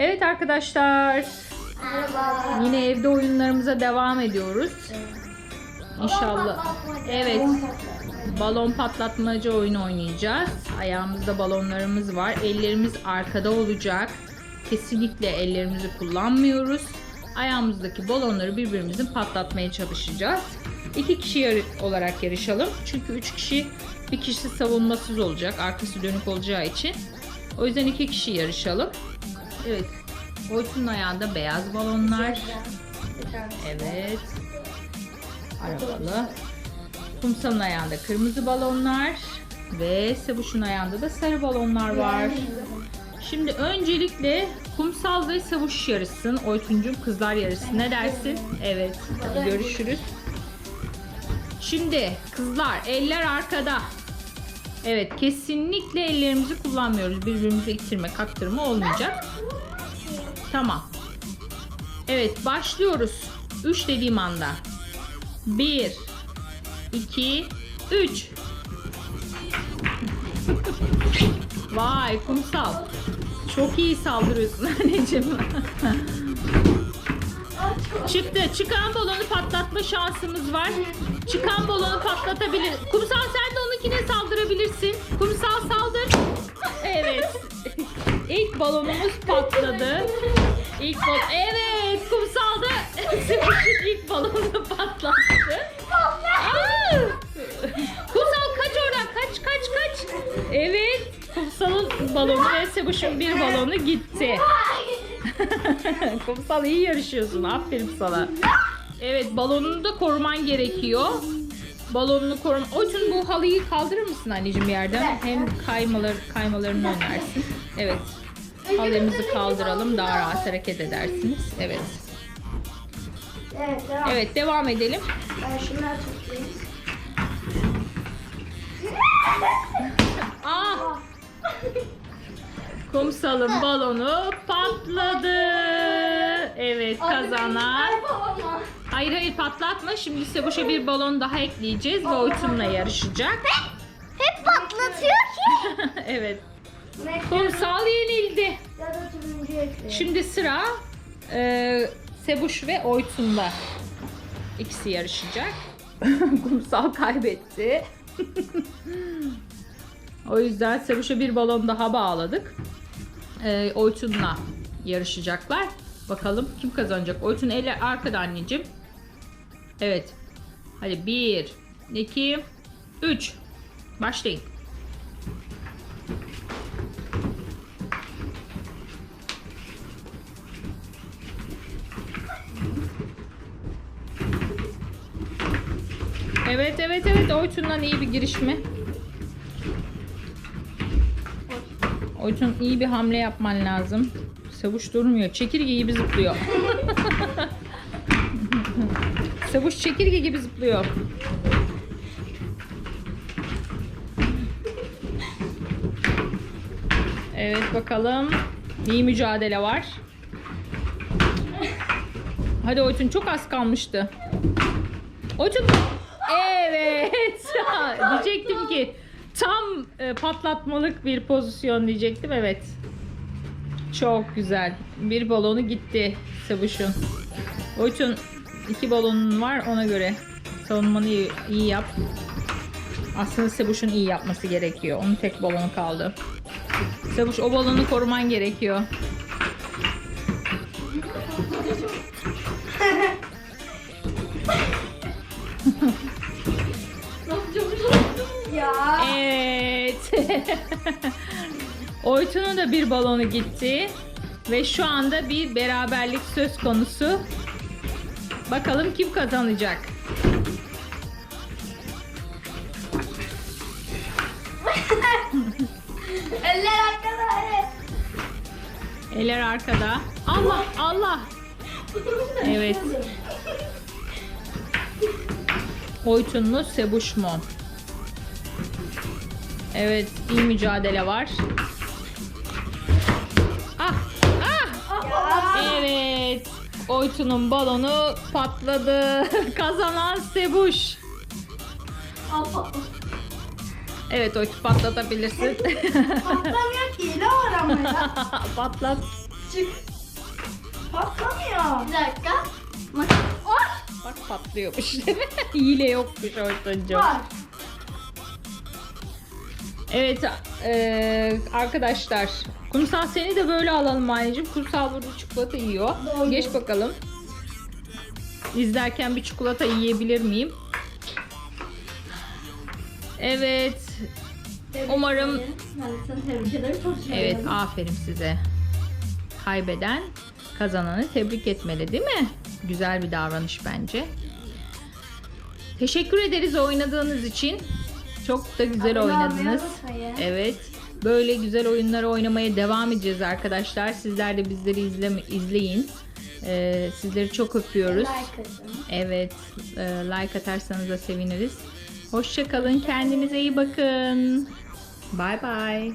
Evet arkadaşlar. Merhaba. Yine evde oyunlarımıza devam ediyoruz. İnşallah. Evet. Balon patlatmacı oyunu oynayacağız. Ayağımızda balonlarımız var. Ellerimiz arkada olacak. Kesinlikle ellerimizi kullanmıyoruz. Ayağımızdaki balonları birbirimizin patlatmaya çalışacağız. İki kişi olarak yarışalım. Çünkü üç kişi bir kişi savunmasız olacak. Arkası dönük olacağı için. O yüzden iki kişi yarışalım. Evet. Oytun'un ayağında beyaz balonlar. Evet. Arabalı. Kumsal'ın ayağında kırmızı balonlar. Ve Sebuş'un ayağında da sarı balonlar var. Şimdi öncelikle Kumsal ve Savuş yarışsın. Oytuncum kızlar yarışsın. Ne dersin? Evet. Görüşürüz. Şimdi kızlar eller arkada. Evet kesinlikle ellerimizi kullanmıyoruz. Birbirimize ittirme kaktırma olmayacak. Tamam. Evet başlıyoruz. 3 dediğim anda. 1 2 3 Vay kumsal. Çok iyi saldırıyorsun anneciğim. Çıktı. Çıkan balonu patlatma şansımız var. Çıkan balonu patlatabilir. Kumsal sen onunkine saldırabilirsin. Kumsal saldır. Evet. İlk balonumuz patladı. İlk bal Evet, kumsalda Sivuş'un ilk balonu patlattı. Kumsal kaç oradan. Kaç kaç kaç. Evet. Kumsal'ın balonu ve Sivuş'un bir balonu gitti. Kumsal iyi yarışıyorsun. Aferin sana. Evet balonunu da koruman gerekiyor. Balonunu korum. O için bu halıyı kaldırır mısın anneciğim bir yerden? Hem kaymalar kaymalarını önlersin. Evet. Halımızı kaldıralım daha rahat hareket edersiniz. Evet. Evet devam. Evet devam edelim. Ben şunları tutayım. Aa! Kumsalın balonu patladı. Evet kazanan. Hayır hayır patlatma. Şimdi ise boşa bir balon daha ekleyeceğiz ve Oytun'la yarışacak. Hep patlatıyor ki. evet. Kumsal yenildi. Şimdi sıra e, Sebuş ve Oytun'da. İkisi yarışacak. Kumsal kaybetti. o yüzden Sebuş'a bir balon daha bağladık. E, Oytun'la yarışacaklar. Bakalım kim kazanacak? Oytun eli arkada anneciğim. Evet. Hadi bir, iki, üç. Başlayın. Evet evet evet Oytun'dan iyi bir girişme. Oytun iyi bir hamle yapman lazım. Savuş durmuyor. Çekirge gibi zıplıyor. Savuş çekirge gibi zıplıyor. Evet bakalım. İyi mücadele var. Hadi Oytun çok az kalmıştı. Oytun. Evet. diyecektim ki tam e, patlatmalık bir pozisyon diyecektim. Evet. Çok güzel. Bir balonu gitti Sabuş'un. Oytun iki balonun var ona göre savunmanı iyi, yap. Aslında Sebuş'un iyi yapması gerekiyor. Onun tek balonu kaldı. Sebuş o balonu koruman gerekiyor. Evet. Oytun'un da bir balonu gitti. Ve şu anda bir beraberlik söz konusu. Bakalım kim kazanacak? Eller arkada. evet. Eller arkada. Allah Allah. Evet. Oytun mu Sebuş mu? Evet iyi mücadele var. Ah ah. Evet. Oytun'un balonu patladı. Kazanan Sebuş. Al. Evet Oytun patlatabilirsin. Patlamıyor ki. Ne var ama ya? Patlat. Çık. Patlamıyor. Bir dakika. Ay. Bak patlıyormuş değil mi? Hile yokmuş ortancığım. Var. Evet eee, arkadaşlar. Kumsal seni de böyle alalım anneciğim. Kumsal burada çikolata yiyor. Doğru. Geç bakalım. İzlerken bir çikolata yiyebilir miyim? Evet. Tebrik Umarım- ederim. Ben de seni tebrik ederim. Çok. Evet aferin size. Kaybeden kazananı tebrik etmeli değil mi? Güzel bir davranış bence. Teşekkür ederiz oynadığınız için. Çok da güzel olmayı oynadınız. Evet. Böyle güzel oyunları oynamaya devam edeceğiz arkadaşlar. Sizler de bizleri izleme, izleyin. Ee, sizleri çok öpüyoruz. Like atın. Evet. e, like atarsanız da seviniriz. Hoşçakalın. Kendinize iyi bakın. Bye bye.